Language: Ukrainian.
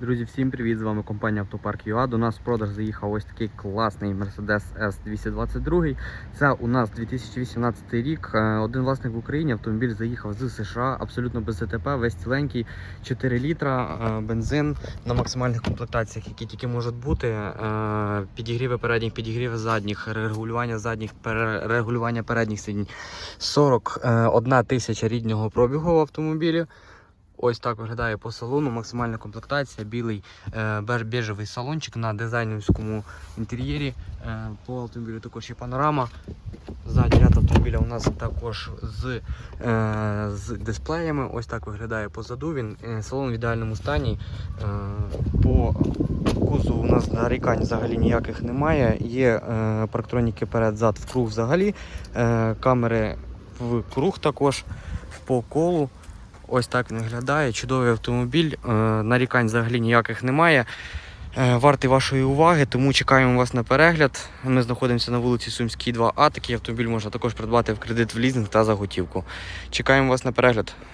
Друзі, всім привіт! З вами компанія Автопарк ЮА. До нас в продаж заїхав ось такий класний Mercedes S222. Це у нас 2018 рік. Е, Один власник в Україні. Автомобіль заїхав з США, абсолютно без ДТП, весь ціленький, 4 літра, е, бензин на максимальних комплектаціях, які тільки можуть бути. Е, Підігріви передніх, підігріви задніх, регулювання задніх, пере- регулювання передніх сидінь. 41 тисяча ріднього пробігу в автомобілі. Ось так виглядає по салону. Максимальна комплектація, білий е, беж- бежевий салончик на дизайнерському інтер'єрі. Е, по автомобілю також є панорама. Задній ряд автомобіля у нас також з, е, з дисплеями. Ось так виглядає позаду. Він е, салон в ідеальному стані. Е, по кузову у нас нарікань взагалі ніяких немає. Є е, парктроніки перед-зад в круг взагалі. Е, камери в круг також по колу. Ось так він виглядає. Чудовий автомобіль. Е, нарікань взагалі ніяких немає. Е, Вартий вашої уваги, тому чекаємо вас на перегляд. Ми знаходимося на вулиці Сумській 2А. Такий автомобіль можна також придбати в кредит в лізинг та за готівку. Чекаємо вас на перегляд.